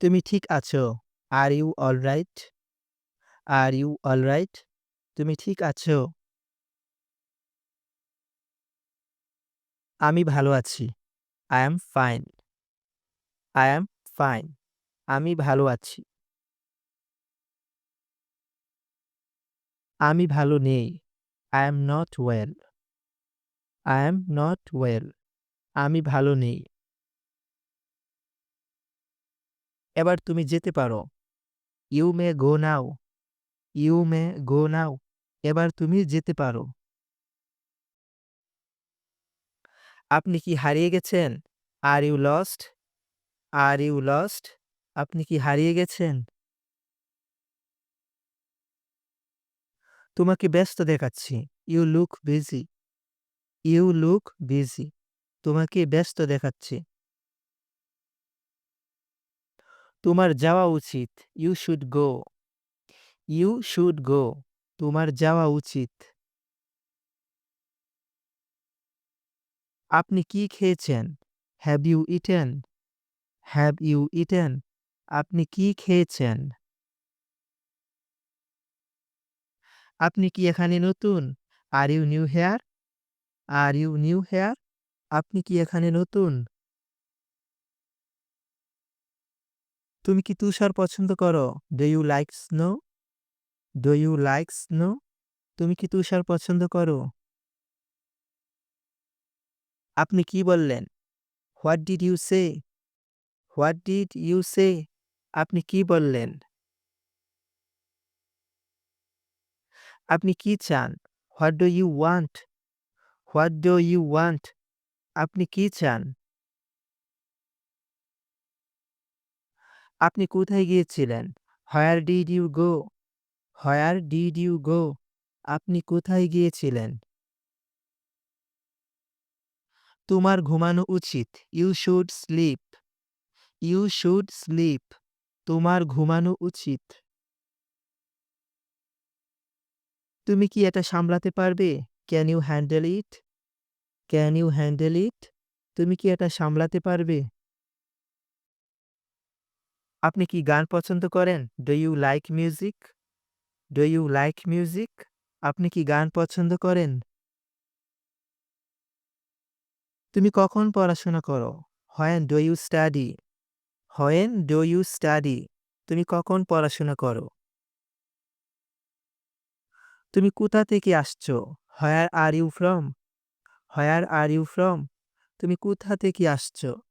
তুমি ঠিক আছো? Are you all right are you all right তুমি ঠিক আছো? আমি ভালো আছি। I am fine. I am fine. আমি ভালো আছি। আমি ভালো নেই। I am not well. I am not well. আমি ভালো নেই। এবার তুমি যেতে পারো। You may go now. You may go now. এবার তুমি যেতে পারো। আপনি কি হারিয়ে গেছেন? Are you lost? Are you lost? আপনি কি হারিয়ে গেছেন? তোমাকে ব্যস্ত দেখাচ্ছি। You look busy. You look busy. তোমাকে ব্যস্ত দেখাচ্ছে। তোমার যাওয়া উচিত। You should go. You should go. তোমার যাওয়া উচিত। আপনি কি খেয়েছেন? Have you eaten? Have you eaten? আপনি কি খেয়েছেন? আপনি কি এখানে নতুন? Are you new here? Are you new here? আপনি কি এখানে নতুন? তুমি কি তুষার পছন্দ করো? Do you like snow? Do you like snow? তুমি কি তুষার পছন্দ করো? আপনি কি বললেন? What did you say? What did you say? আপনি কি বললেন? আপনি কি চান? What do you want? What do you want? আপনি কি চান? আপনি কোথায় গিয়েছিলেন? Where did you go? Where did you go? আপনি কোথায় গিয়েছিলেন? তোমার ঘুমানো উচিত। You should sleep. You should sleep. তোমার ঘুমানো উচিত। তুমি কি এটা সামলাতে পারবে? Can you handle it? Can you handle it? তুমি কি এটা সামলাতে পারবে? আপনি কি গান পছন্দ করেন? Do you like music? Do you like music? আপনি কি গান পছন্দ করেন? তুমি কখন পড়াশোনা করো? When do you study? When do you study? তুমি কখন পড়াশোনা করো? তুমি কোথা থেকে আসছো? Where are you from? Where are you from? তুমি কোথা থেকে আসছো?